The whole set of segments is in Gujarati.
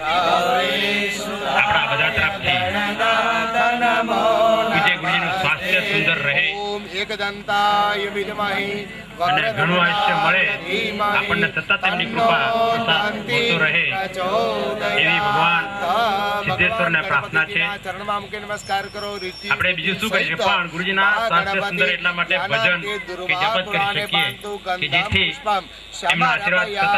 આપણા બધા તરફથી વિજય ગુરુજીનું સ્વાસ્થ્ય સુંદર રહે. એક એકદંતાય વિદ્મહે અને ઘણું આયુષ્ય મળે આપણને સતત એમની કૃપા પ્રસાદ રહે એવી ભગવાન સિદ્ધેશ્વરને પ્રાર્થના છે. આપણે બીજું શું કરી શકીએ પણ ગુરુજીના સ્વાસ્થ્ય સુંદર એટલા માટે ભજન કે જપત કરી શકીએ કે જેથી એમના આશીર્વાદ સતત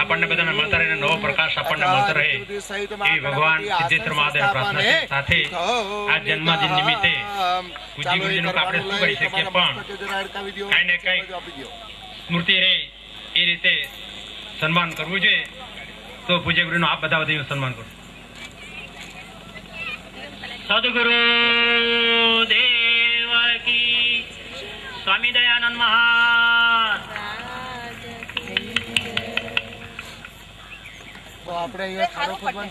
આપણને બધાને મળતા રહે નવો પ્રકાશ આપણને મળતો રહે એવી ભગવાન સિદ્ધેશ્વર મહાદેવ પ્રાર્થના છે. સાથે આ જન્મદિન નિમિત્તે પૂજ્ય ગુરુજીનું આપણે શું કરી શકીએ? પણ કઈ ને કાંઈ સ્મૃતિ રહે એ રીતે સન્માન કરવું જોઈએ. તો પૂજ્ય ગુરુનું આપ બધા વતી સન્માન કરું. સદગુરુ દેવ કી સ્વામી દયાનંદ મહારાજ આપણે ભગવાન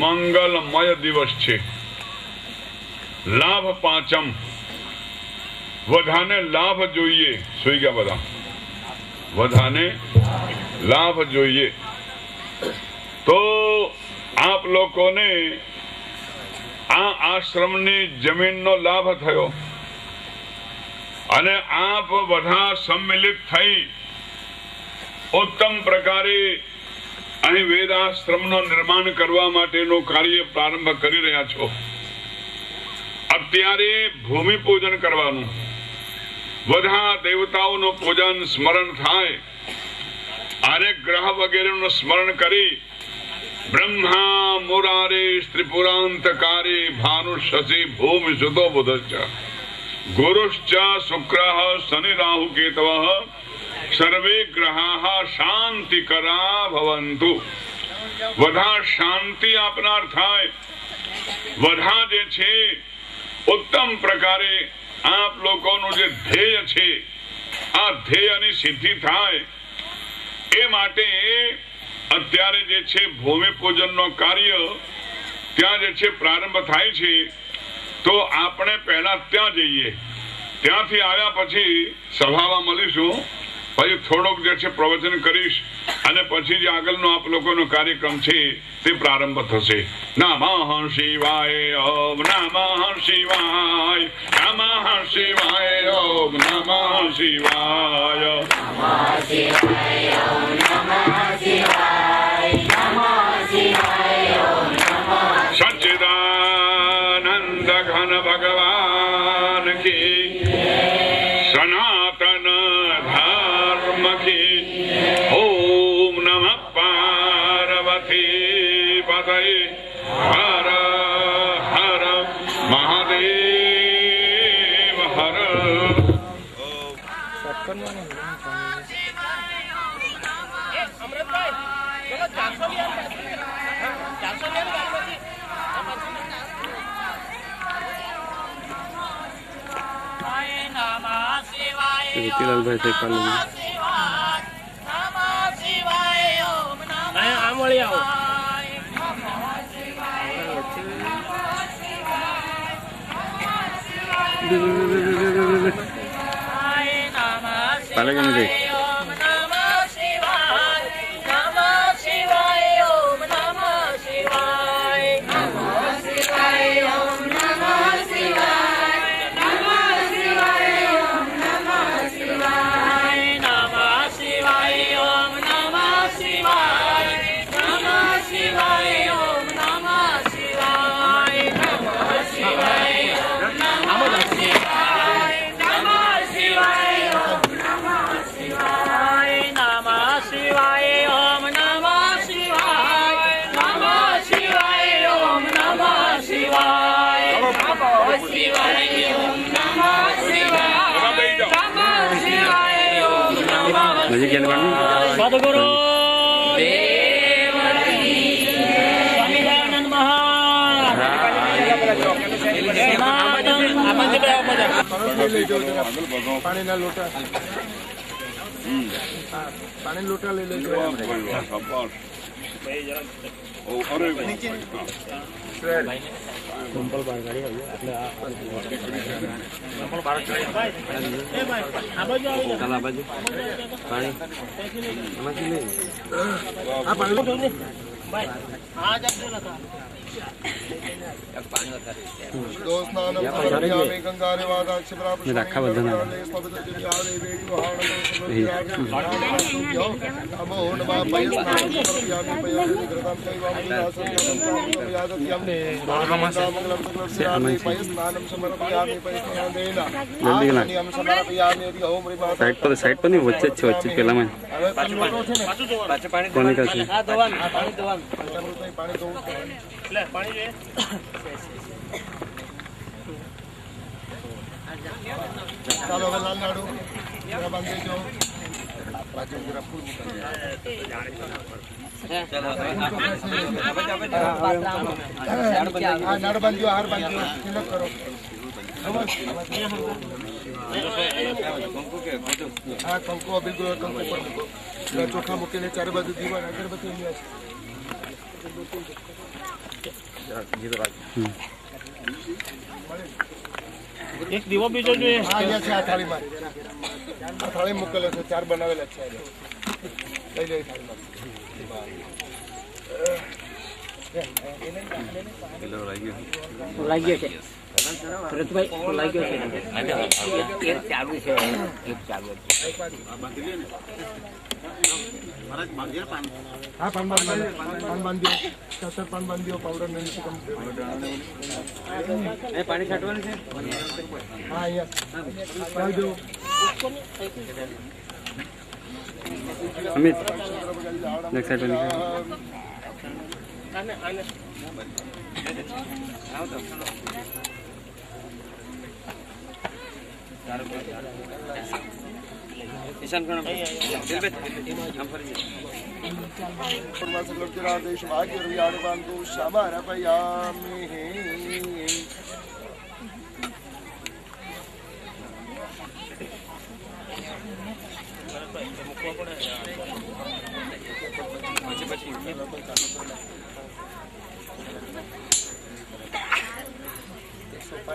મંગલમય દિવસ છે લાભ પાંચમ વધારે લાભ જોઈએ સુઈ ગયા બધા વધારે લાભ જોઈએ તો આપ લોકોને આ આશ્રમની જમીનનો લાભ થયો અને આપ બધા સંમિલિત થઈ ઉત્તમ પ્રકારે અહીં વેદાશ્રમનું નિર્માણ કરવા માટેનું કાર્ય પ્રારંભ કરી રહ્યા છો. અત્યારે ભૂમિ પૂજન કરવાનું. બધા દેવતાઓનું પૂજન સ્મરણ થાય. અને ગ્રહ વગેરેનું સ્મરણ કરી બ્રહ્મા, મુરારે ભાનુ શશી, ભૂમિ સુતો બુધશ્ચ. ગુરુશ્ચ, શુક્ર, શનિ, રાહુ, કેતવ સર્વે ગ્રહા શાંતિકરા ભવંતુ બધા શાંતિ આપનાર થાય બધા જે છે ઉત્તમ પ્રકારે આપ લોકોનું જે ધ્યેય છે આ ધ્યેયની સિદ્ધિ થાય એ માટે અત્યારે જે છે ભૂમિ પૂજનનો કાર્ય ત્યાં જે છે પ્રારંભ થાય છે તો આપણે પહેલા ત્યાં જઈએ ત્યાંથી આવ્યા પછી સભામાં મળીશું પછી થોડોક જે છે પ્રવચન કરીશ અને પછી જે આગળનો આપ લોકોનો કાર્યક્રમ છે તે પ્રારંભ થશે. નમઃ શિવાય ઓમ નમઃ શિવાય નમઃ શિવાય ઓમ નમઃ શિવાય સચ્ચિદાનંદ ઘન ભગવાન કી સનાતન তিলাল ভাই থেকে পানি পালে কেন দেখ પાણીના લોટા હા, પાણીના લોટા લઈ લેજો આ પાણી એમાંથી લઈ હા પાણી દોસ્નાનમ સમર્પયામિ ગંગારે વાદાક્ષિપ્રા એ રાખા બધાના. નમો નમઃ હવે પાણી ધોવું ચાલો હવે લાલ લાડુ જરા બાંધી દો બાજુ જરા ફૂલ મૂકી. પર ચોખા મૂકીને ચારે બાજુ દીવા અગરબત્તી. એક દીવો બીજો જોઈએ. હા છે, આ થાળીમાં. આ થાળી મૂકેલો છે, ચાર બનાવેલા છે. લઈ લે થાળીમાં. લાગ્યો છે. ભરતભાઈ લાગ્યો છે? એક ચાલુ છે. એક ચાલુ હા પાન બાંધ્યો પાન બાંધ્યો સત્તર પાન બાંધ્યો પાવડર ને નીચે પાણી છાંટવાનું છે? હા અહીંયા. બાંધો અમિત એક સાઈડ પર નીકળ. ઈશાન કોણ? ઓમ રીમાતા સોપારી છે આ આ મૂકી દીધી મૂકી સોપારી હરિ ઓમ રીમાતા મુખવાસા રેપિડા પુનામ સર્વી હિરણ્ય ગર્ભમ ગર્ભતે મિદભાવ સમંતમ પુનઃ પુનઃ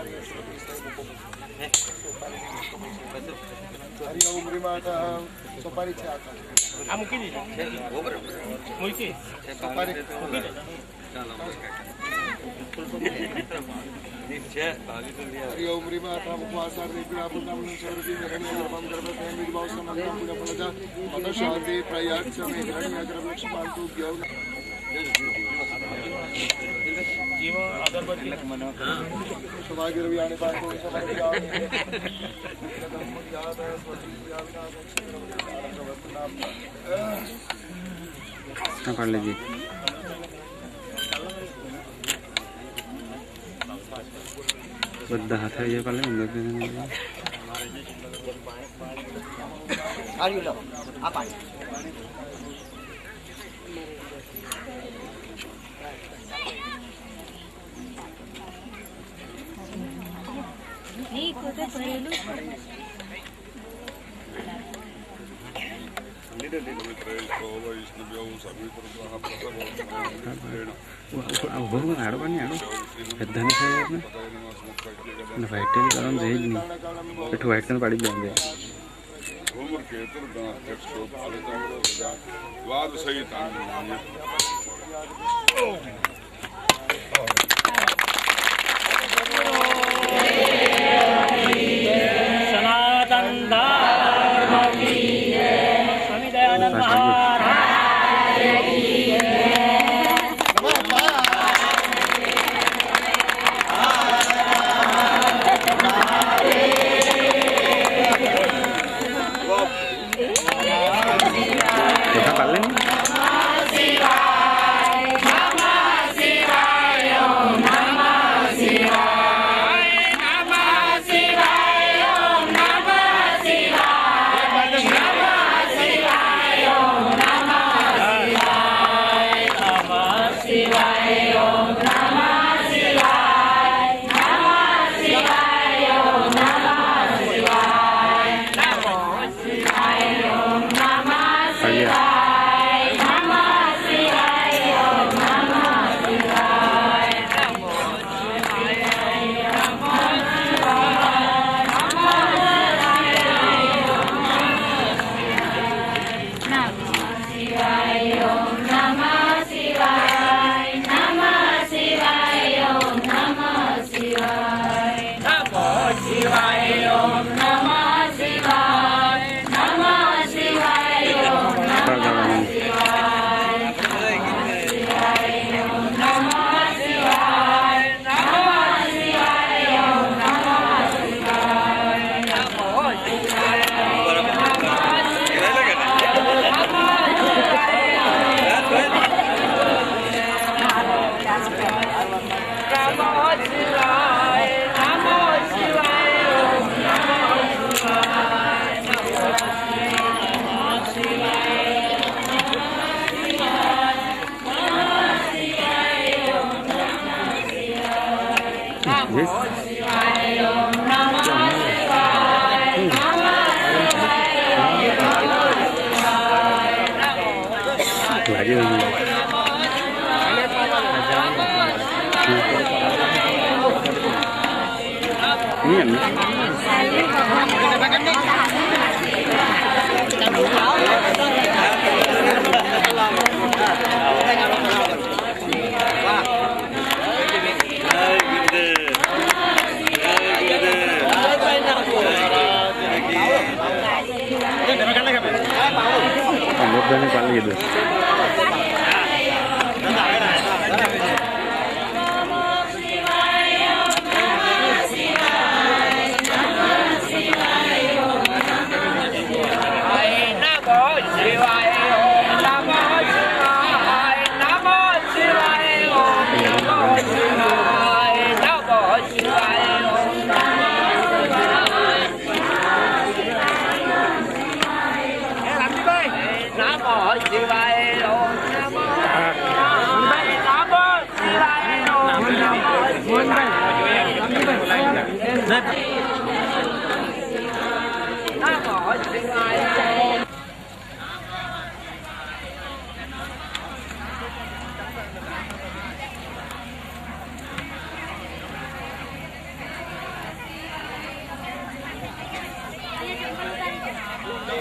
મત શાંતિ પ્રયાગ સમે હિરણ્ય ગર્ભ લક્ષ્માંતુ ગ્યૌ જીવો અગરબત્તી સૌભાગ્યરવ્યાણિ પાંચો સમર્પયામિ હા પાડી લેજે બધા હાથે આવી જાય પાડે અંદર કરીને. આવ્યું લો આ પાણી આ ઊભો ઊભો આડો પાડી આડો બધાને ખાઈ આપણે અને વ્હાઈટ ટેલ કરવાનું રહે જ નહીં બેઠું વ્હાઈટ ટેલ પાડી જ દે સનાતન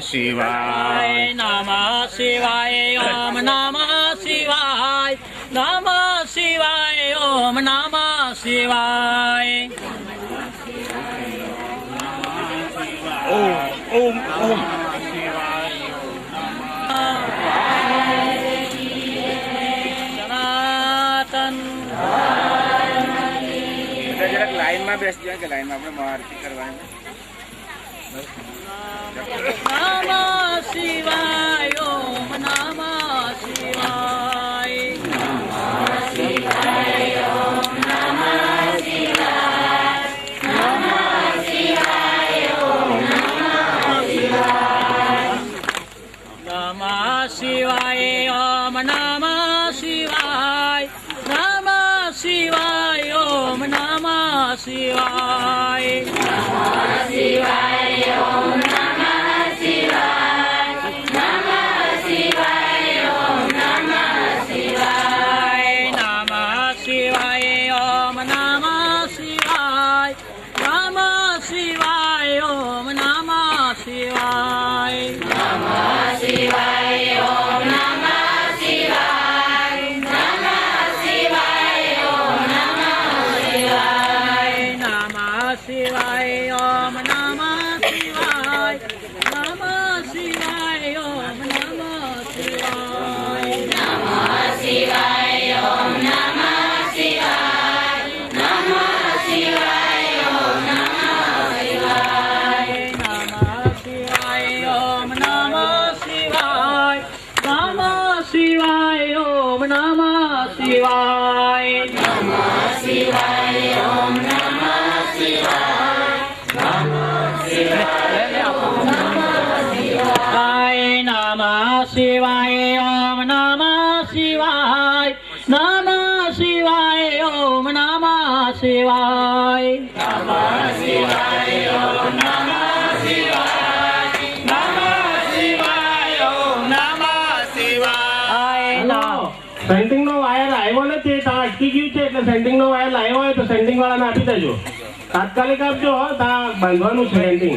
શિવાય નમઃ શિવાય ઓમ નમઃ શિવાય. નમઃ શિવાય ઓમ નમઃ શિવાય. ઓમ ઓમ ઓમ. લાઈનમાં બેસજો કે લાઈનમાં આપણે આરતી કરવાની. શિવાય ઓમ નમઃ શિવાય. નમઃ શિવાય ઓમ નમઃ શિવાય. નમઃ शिवाय ओम नमः શિવાય ઓમ નમ શિવાય નમ શિવાય ઓમ નમ શિવાય. શિવાય નમ સેન્ટિંગ નો વાયર આવ્યો નથી તા અટકી ગયું છે એટલે સેન્ટિંગ નો વાયર લાવ્યો હોય તો સેન્ટિંગ વાળાને આપી દેજો. તાત્કાલિક આપજો હો તો બાંધવાનું છે સેન્ટિંગ.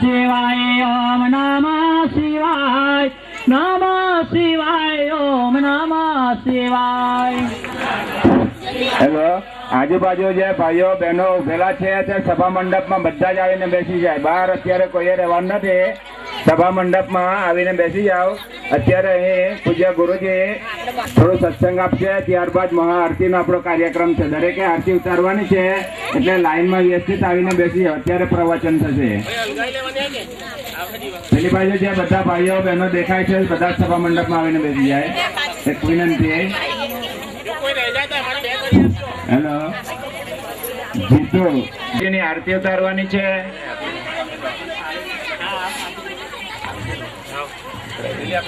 શિવાય ઓમ નમ શિવાય નમ શિવાય ઓમ નમ શિવાય હેલો આજુબાજુ જે ભાઈઓ, બહેનો ઉભેલા છે, તે સભા મંડપમાં બધા જ આવીને બેસી જાય. બહાર અત્યારે કોઈએ રહેવાનું નથી. સભા મંડપમાં આવીને બેસી જાઓ. અત્યારે અહીં પૂજ્ય ગુરુજી થોડો સત્સંગ આપશે. ત્યારબાદ મહાઆરતીનો આપણો કાર્યક્રમ છે. દરેકે આરતી ઉતારવાની છે. એટલે લાઈનમાં વ્યવસ્થિત આવીને બેસી જાઓ. અત્યારે પ્રવચન થશે. પેલી બાજુ જે બધા ભાઈઓ, બહેનો દેખાય છે, બધા સભા મંડપમાં આવીને બેસી જાય. એક વિનંતી. હેલો જીતુ. આરતી ઉતારવાની છે. nghiệp